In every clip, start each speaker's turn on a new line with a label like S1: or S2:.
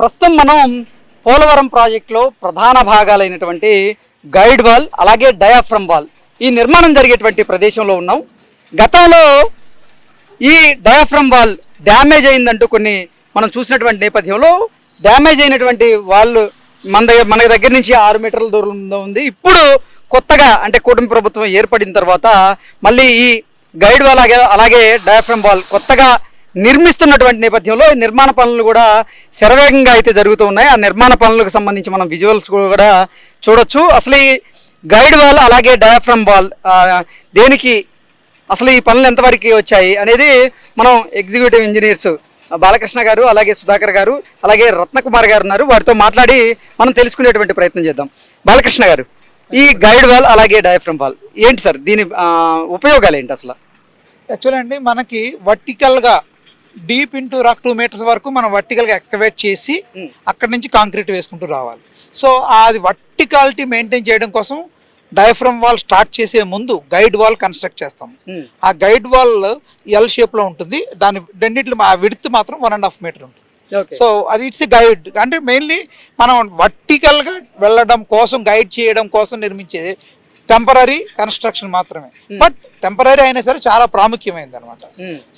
S1: ప్రస్తుతం మనం పోలవరం ప్రాజెక్టులో ప్రధాన భాగాలైనటువంటి గైడ్ వాల్ అలాగే డయాఫ్రమ్ వాల్ ఈ నిర్మాణం జరిగేటువంటి ప్రదేశంలో ఉన్నాం. గతంలో ఈ డయాఫ్రమ్ వాల్ డ్యామేజ్ అయిందంటూ కొన్ని మనం చూసినటువంటి నేపథ్యంలో డ్యామేజ్ అయినటువంటి వాళ్ళు మన దగ్గర మన దగ్గర నుంచి ఆరు మీటర్ల దూరంలో ఉంది. ఇప్పుడు కొత్తగా అంటే కూటమి ప్రభుత్వం ఏర్పడిన తర్వాత మళ్ళీ ఈ గైడ్ వాల్ అలాగే అలాగే డయాఫ్రమ్ వాల్ కొత్తగా నిర్మిస్తున్నటువంటి నేపథ్యంలో నిర్మాణ పనులు కూడా శరవేగంగా అయితే జరుగుతూ ఉన్నాయి. ఆ నిర్మాణ పనులకు సంబంధించి మనం విజువల్స్ కూడా చూడొచ్చు. అసలు ఈ గైడ్ వాల్ అలాగే డయాఫ్రమ్ వాల్ దేనికి అసలు ఈ పనులు ఎంతవరకు వచ్చాయి అనేది మనం ఎగ్జిక్యూటివ్ ఇంజనీర్స్ బాలకృష్ణ గారు అలాగే సుధాకర్ గారు అలాగే రత్నకుమార్ గారు ఉన్నారు. వారితో మాట్లాడి మనం తెలుసుకునేటువంటి ప్రయత్నం చేద్దాం. బాలకృష్ణ గారు ఈ గైడ్ వాల్ అలాగే డయాఫ్రమ్ వాల్ ఏంటి సార్? దీని ఉపయోగాలు ఏంటి అసలు?
S2: యాక్చువల్ అండి మనకి వర్టికల్గా deep into rock two metres వరకు మనం వర్టికల్గా ఎక్స్కవేట్ చేసి అక్కడి నుంచి కాంక్రీట్ వేసుకుంటూ రావాలి. సో అది వర్టికాలిటీ మెయింటైన్ చేయడం కోసం డయాఫ్రమ్ వాల్ స్టార్ట్ చేసే ముందు గైడ్ వాల్ కన్స్ట్రక్ట్ చేస్తాం. ఆ గైడ్ వాల్ ఎల్ షేప్లో ఉంటుంది. దాని రెండింటిలో ఆ విడ్త్ మాత్రం వన్ అండ్ హాఫ్ మీటర్ ఉంటుంది. సో అది ఇట్స్ గైడ్. అంటే మెయిన్లీ మనం వర్టికల్గా వెళ్ళడం కోసం గైడ్ చేయడం కోసం నిర్మించేది టెంపరీ కన్స్ట్రక్షన్ మాత్రమే. బట్ టెంపరీ అయినా సరే చాలా ప్రాముఖ్యమైనది అనమాట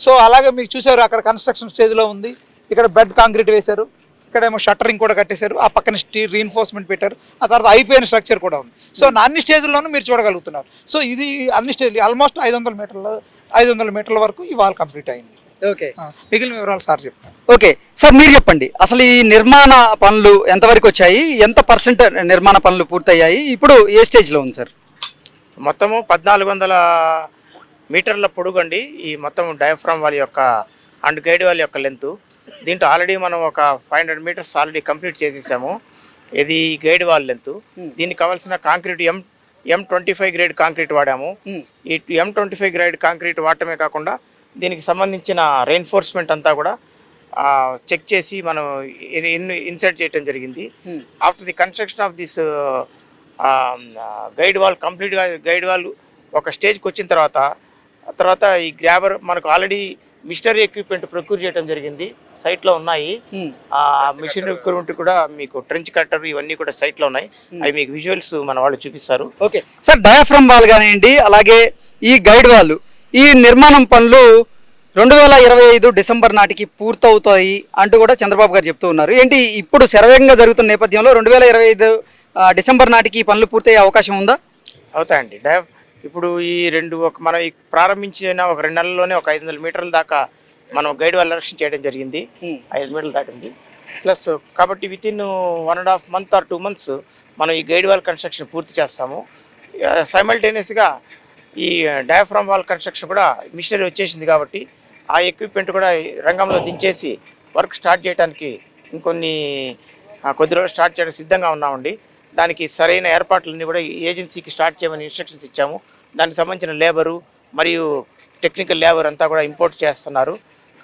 S2: సో అలాగే మీకు చూసారు అక్కడ కన్స్ట్రక్షన్ స్టేజ్లో ఉంది. ఇక్కడ బెడ్ కాంక్రీట్ వేశారు. ఇక్కడేమో షట్టరింగ్ కూడా కట్టేశారు. ఆ పక్కన స్టీల్ రీన్ఫోర్స్మెంట్ పెట్టారు. ఆ తర్వాత అయిపోయిన స్ట్రక్చర్ కూడా ఉంది. సో నా అన్ని స్టేజ్లోనూ మీరు చూడగలుగుతున్నారు. సో ఇది అన్ని స్టేజ్ ఆల్మోస్ట్ ఐదు వందల మీటర్ల ఐదు వందల మీటర్ల వరకు ఈ వాల్ కంప్లీట్ అయింది.
S1: ఓకే
S2: మిగిలిన వివరాలు సార్ చెప్తాను
S1: ఓకే సార్ మీరు చెప్పండి. అసలు ఈ నిర్మాణ పనులు ఎంతవరకు వచ్చాయి? ఎంత పర్సెంట్ నిర్మాణ పనులు పూర్తయ్యాయి? ఇప్పుడు ఏ స్టేజ్లో ఉంది సార్?
S3: మొత్తము పద్నాలుగు వందల మీటర్ల పొడుగండి ఈ మొత్తం డయాఫ్రామ్ వాళ్ళ యొక్క అండ్ గైడ్ వాళ్ళ యొక్క లెంత్ దీంట్లో ఆల్రెడీ మనం ఒక five hundred metres already complete చేసేసాము. ఇది గైడ్ వాల్ లెంత్ దీనికి కావాల్సిన concrete M M twenty five grade concrete వాడాము ఈ M twenty five grade concrete వాడటమే కాకుండా దీనికి సంబంధించిన రెయిన్ఫోర్స్మెంట్ అంతా కూడా చెక్ చేసి మనం ఇన్సర్ట్ చేయడం జరిగింది. After the construction of this guide wall కంప్లీట్గా గైడ్ వాల్ ఒక స్టేజ్కి వచ్చిన తర్వాత తర్వాత ఈ గ్రాబర్ మనకు ఆల్రెడీ మిషనరీ ఎక్విప్మెంట్ ప్రొక్యూర్ చేయడం జరిగింది. సైట్లో ఉన్నాయి. ఆ మిషన్ ఎక్విప్మెంట్ కూడా మీకు ట్రెంచ్ కట్టర్ ఇవన్నీ కూడా సైట్లో ఉన్నాయి. అవి మీకు విజువల్స్ మన వాళ్ళు చూపిస్తారు.
S1: ఓకే. సార్ డయాఫ్రమ్ వాల్ కానివ్వండి అలాగే ఈ గైడ్ వాల్ ఈ నిర్మాణం పనులు రెండు వేల ఇరవై ఐదు డిసెంబర్ నాటికి పూర్తవుతాయి అంటూ కూడా చంద్రబాబు గారు చెప్తూ ఉన్నారు. ఏంటి ఇప్పుడు శరవేగంగా జరుగుతున్న నేపథ్యంలో రెండు వేల ఇరవై ఐదు డిసెంబర్ నాటికి పనులు పూర్తయ్యే అవకాశం ఉందా?
S3: అవుతాయండి. ఇప్పుడు ఈ రెండు ఒక మనం ప్రారంభించిన ఒక రెండు నెలల్లోనే ఒక ఐదు వందల మీటర్ల దాకా మనం గైడ్ వాల్ ఎలక్షన్ చేయడం జరిగింది. ఐదు మీటర్లు దాటింది. ప్లస్ కాబట్టి within one and half month or two months మనం ఈ గైడ్ వాల్ కన్స్ట్రక్షన్ పూర్తి చేస్తాము. సైమల్టేనియస్గా ఈ డయాఫ్రామ్ వాల్ కన్స్ట్రక్షన్ కూడా మిషనరీ వచ్చేసింది కాబట్టి ఆ ఎక్విప్మెంట్ కూడా రంగంలో దించేసి వర్క్ స్టార్ట్ చేయడానికి ఇంకొన్ని కొద్ది రోజులు స్టార్ట్ చేయడానికి సిద్ధంగా ఉన్నామండి. దానికి సరైన ఏర్పాట్లన్నీ కూడా ఈ ఏజెన్సీకి స్టార్ట్ చేయమని ఇన్స్ట్రక్షన్స్ ఇచ్చాము. దానికి సంబంధించిన లేబరు మరియు టెక్నికల్ లేబర్ అంతా కూడా ఇంపోర్ట్ చేస్తున్నారు.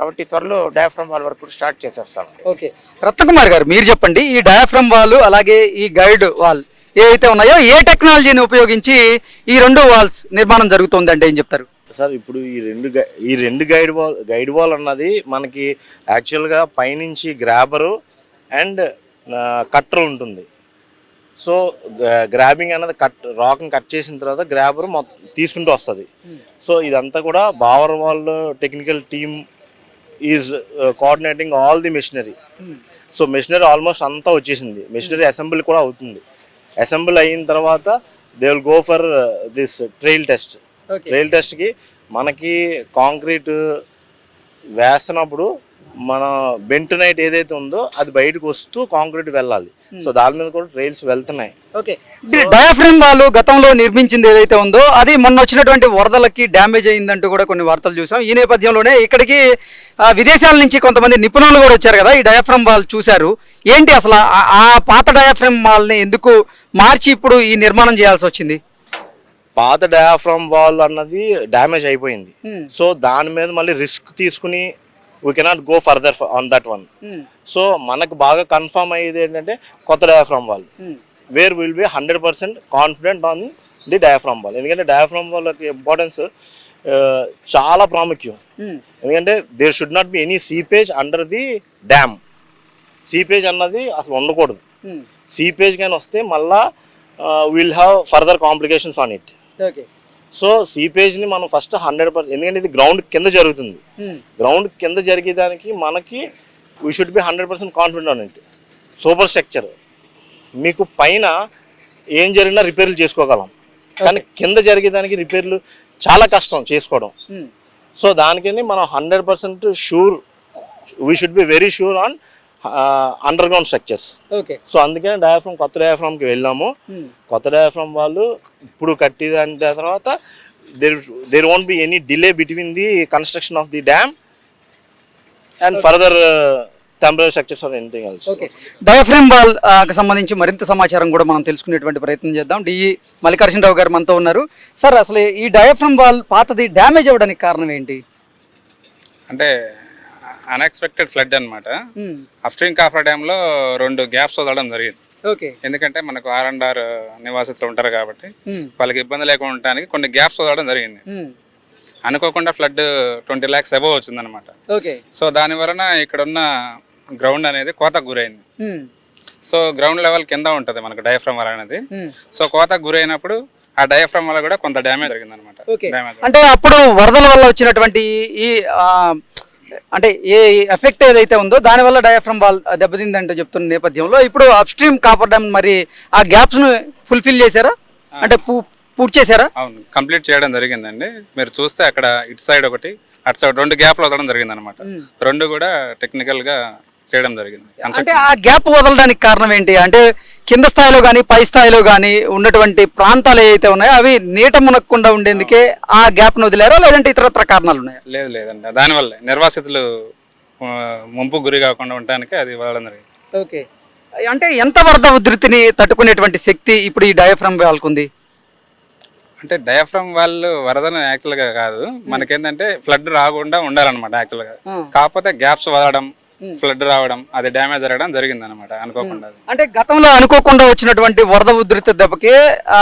S3: కాబట్టి త్వరలో డయాఫ్రామ్ వాల్ వర్క్ స్టార్ట్ చేసేస్తాము
S1: ఓకే. రత్నకుమార్ గారు మీరు చెప్పండి ఈ డయాఫ్రమ్ వాల్ అలాగే ఈ గైడ్ వాల్ ఏవైతే ఉన్నాయో ఏ టెక్నాలజీని ఉపయోగించి ఈ రెండు వాల్స్ నిర్మాణం జరుగుతుంది అంటే ఏం చెప్తారు?
S4: సార్ ఇప్పుడు ఈ రెండు ఈ రెండు గైడ్ వాల్ గైడ్ వాల్ అన్నది మనకి యాక్చువల్గా పైనుంచి గ్రాబరు అండ్ కట్టర్ ఉంటుంది. సో గ్రాబింగ్ అన్నది కట్ రాక్ని కట్ చేసిన తర్వాత గ్రాబర్ మొత్తం తీసుకుంటూ వస్తుంది. సో ఇదంతా కూడా Bauer wall technical team is coordinating all the machinery so machinery almost అంతా వచ్చేసింది. మెషినరీ అసెంబ్లీ కూడా అవుతుంది. అసెంబ్లీ అయిన తర్వాత they will go for this trial test trial టెస్ట్కి మనకి కాంక్రీట్ వేస్తున్నప్పుడు మన బెంటనైట్ ఏదైతే ఉందో అది బయటకు వస్తూ కాంక్రీట్ వెళ్ళాలి. సో దాని మీద కూడా ట్రైల్స్ వెళ్తున్నాయి.
S1: ఓకే. డయాఫ్రమ్ వాళ్ళు గతంలో నిర్మించింది ఏదైతే ఉందో అది మొన్న వచ్చినటువంటి వరదలకి డ్యామేజ్ అయిందంటూ కూడా కొన్ని వార్తలు చూసాం. ఈ నేపథ్యంలోనే ఇక్కడికి విదేశాల నుంచి కొంతమంది నిపుణులు కూడా వచ్చారు కదా ఈ డయాఫ్రమ్ వాల్ చూశారు. ఏంటి అసలు ఆ- ఆ పాత డయాఫ్రమ్ వాల్ని ఎందుకు మార్చి ఇప్పుడు ఈ నిర్మాణం చేయాల్సి వచ్చింది?
S4: పాత డయాఫ్రామ్ వాల్ అన్నది డ్యామేజ్ అయిపోయింది. సో దాని మీద మళ్ళీ రిస్క్ తీసుకుని we cannot go further on that one so మనకు బాగా కన్ఫర్మ్ అయ్యేది ఏంటంటే కొత్త diaphragm wall where will be hundred percent confident on the diaphragm wall ఎందుకంటే డయాఫ్రామ్ వాల్ ఇంపార్టెన్స్ చాలా ప్రాముఖ్యం. ఎందుకంటే there should not be any seepage under the dam seepage అన్నది అసలు ఉండకూడదు. సీపేజ్ కానీ వస్తే మళ్ళా will have further complications on it
S1: okay
S4: so సీపేజ్ని మనం ఫస్ట్ హండ్రెడ్ పర్సెంట్ ఎందుకంటే ఇది గ్రౌండ్ కింద జరుగుతుంది. గ్రౌండ్ కింద జరిగేదానికి మనకి we should be hundred percent confident on it super structure మీకు పైన ఏం జరిగినా రిపేర్లు చేసుకోగలం. కానీ కింద జరిగేదానికి రిపేర్లు చాలా కష్టం చేసుకోవడం. సో దానికని మనం hundred percent sure we should be very sure on underground structures
S1: okay
S4: so అందుకనే డయాఫ్రమ్ కొత్త డయాఫ్రమ్కి వెళ్ళాము. కొత్త డయాఫ్రమ్ వాళ్ళు ఇప్పుడు కట్టి దాని తర్వాత there there won't be any delay between the construction of the dam and further temporary structures or anything else
S1: okay diaphragm వాల్కి సంబంధించి మరింత సమాచారం కూడా మనం తెలుసుకునేటువంటి ప్రయత్నం చేద్దాం. డిఈ మల్లికార్జునరావు గారు మనతో ఉన్నారు. సార్ అసలు ఈ డయాఫ్రేమ్ వాల్ పాతది డ్యామేజ్ అవ్వడానికి కారణం ఏంటి?
S5: అంటే అన్ఎక్స్పెక్టెడ్ ఫ్లడ్ అనమాట అప్స్ట్రీమ్ కాఫర్ డ్యామ్లో రెండు గ్యాప్స్ వదలడం జరిగింది.
S1: ఓకే
S5: ఎందుకంటే మనకు ఆర్ అండ్ ఆర్ నివాసితులు ఉంటారు కాబట్టి వాళ్ళకి ఇబ్బంది లేకుండా ఉండడానికి కొన్ని గ్యాప్స్ వదలడం జరిగింది. అనుకోకుండా ఫ్లడ్ ట్వంటీ ల్యాక్స్ అబవ్ వచ్చిందనమాట
S1: ఓకే
S5: సో దాని వలన ఇక్కడ ఉన్న గ్రౌండ్ అనేది కోతకు గురైంది. సో గ్రౌండ్ లెవెల్ కింద ఉంటుంది మనకు డయాఫ్రమ్ వల్ల అనేది. సో కోతకు గురైనప్పుడు ఆ డయాఫ్రమ్ వల్ల కూడా కొంత డ్యామేజ్ జరిగింది అనమాట
S1: అంటే అప్పుడు వరదల వల్ల వచ్చినటువంటి ఈ ఆ, అంటే ఏ ఎఫెక్ట్ ఏదైతే ఉందో దానివల్ల డయాఫ్రమ్ వాల్ దెబ్బతిందంటూ చెప్తున్న నేపథ్యంలో ఇప్పుడు అప్స్ట్రీమ్ కాపర్ డ్యామ్ మరి ఆ గ్యాప్స్ను ఫుల్ఫిల్ చేశారా? అంటే పూర్తి చేశారా?
S5: అవును కంప్లీట్ చేయడం జరిగిందండి. మీరు చూస్తే అక్కడ ఇటు సైడ్ ఒకటి అటు సైడ్ రెండు గ్యాప్లు వదలడం జరిగింది అనమాట రెండు కూడా టెక్నికల్గా చేయడం జరిగింది.
S1: అంటే ఆ గ్యాప్ వదలడానికి కారణం ఏంటి? అంటే కింద స్థాయిలో కానీ పై స్థాయిలో కానీ ఉన్నటువంటి ప్రాంతాలు ఏవైతే ఉన్నాయో అవి నీట మునక్కుండా ఉండేందుకే ఆ గ్యాప్ను వదిలేరా? లేదంటే ఇతరత్ర కారణాలు ఉన్నాయా?
S5: లేదు లేదండి. దానివల్ల నిర్వాసితులు ముంపు గురి కాకుండా ఉండడానికి అది వదలడం జరిగింది.
S1: ఓకే. అంటే ఎంత వరద ఉధృతిని తట్టుకునేటువంటి శక్తి ఇప్పుడు ఈ డయాఫ్రమ్ వాళ్ళకుంది
S5: అంటే డయాఫ్రమ్ వాళ్ళు వరదన యాక్చువల్గా కాదు మనకేంటంటే ఫ్లడ్ రాకుండా ఉండాలన్నమాట యాక్చువల్గా కాకపోతే గ్యాప్స్ వదలడం ఫ్లడ్ రావడం అది డ్యామేజ్ జరగడం జరిగింది అనమాట అనుకోకుండా.
S1: అంటే గతంలో అనుకోకుండా వచ్చినటువంటి వరద ఉధృతి దెబ్బకి ఆ,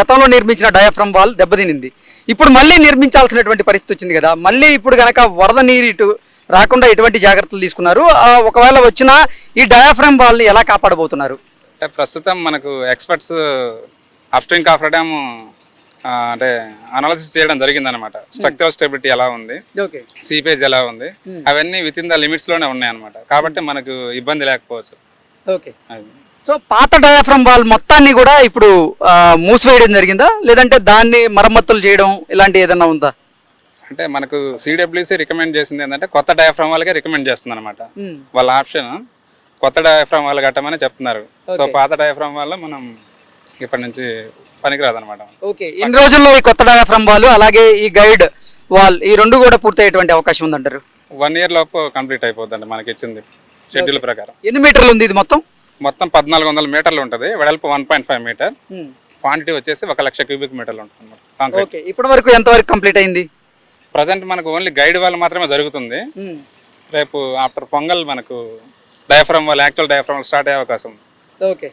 S1: గతంలో నిర్మించిన డయాఫ్రమ్ వాల్ దెబ్బతినింది. ఇప్పుడు మళ్ళీ నిర్మించాల్సినటువంటి పరిస్థితి వచ్చింది కదా మళ్ళీ ఇప్పుడు గనక వరద నీరు ఇటు రాకుండా ఎటువంటి జాగ్రత్తలు తీసుకున్నారు? ఒకవేళ వచ్చినా ఈ డయాఫ్రమ్ వాల్ని ఎలా కాపాడబోతున్నారు?
S5: అంటే ప్రస్తుతం మనకు ఎక్స్పర్ట్స్ డ్యామ్ ఆ, అంటే అనాలిసిస్ చేయడం జరిగింది అనమాట స్ట్రక్చరల్ స్టెబిలిటీ ఎలా ఉంది? సీపేజ్ ఎలా ఉంది? అవన్నీ విత్ ఇన్ ద లిమిట్స్లోనే ఉన్నాయి అనమాట కాబట్టి మనకు ఇబ్బంది లేకపోవచ్చు.
S1: ఓకే సో పాత డయాఫ్రమ్ వాల్ మొత్తాన్ని కూడా ఇప్పుడు మూసివేయడం జరిగిందా? లేదంటే దాన్ని మరమ్మతులు చేయడం ఇలాంటి ఏదైనా ఉందా?
S5: అంటే మనకు సిడబ్ల్యూసి రికమెండ్ చేసింది ఏంటంటే కొత్త డయాఫ్రామ్ వాళ్ళకే రికమెండ్ చేస్తుంది అనమాట వాళ్ళ ఆప్షన్ కొత్త డయాఫ్రామ్ వాళ్ళు కట్టమని చెప్తున్నారు. సో పాత డయాఫ్రామ్ వల్ల మనం ఇప్పటి నుంచి పనికిరాదు అనమాట
S1: ఓకే ఇన్ని రోజుల్లో ఈ కొత్త డయాఫ్రమ్ వాల్ అలాగే ఈ గైడ్ వాల్ ఈ రెండు కూడా పూర్తయ్యేటువంటి అవకాశం ఉందంటారు?
S5: వన్ ఇయర్ లోపు కంప్లీట్ అయిపోద్దండి మనకి ఇచ్చింది షెడ్యూల్ ప్రకారం.
S1: ఎన్ని మీటర్లు ఉంది ఇది మొత్తం?
S5: మొత్తం పద్నాలుగు వందల మీటర్లు ఉంటుంది వెడల్పు one point five metre quantity వచ్చేసి ఒక లక్ష క్యూబిక్ మీటర్లు ఉంటుంది కాంక్రీట్
S1: ఇప్పటి వరకు ఎంతవరకు కంప్లీట్ అయింది?
S5: ప్రజెంట్ మనకు ఓన్లీ గైడ్ వాళ్ళు మాత్రమే జరుగుతుంది. రేపు ఆఫ్టర్ పొంగల్ మనకు డయాఫ్రామ్ వాళ్ళు యాక్చువల్ డయాఫ్రామ్ స్టార్ట్ అయ్యే అవకాశం ఉంది.
S1: ఓకే.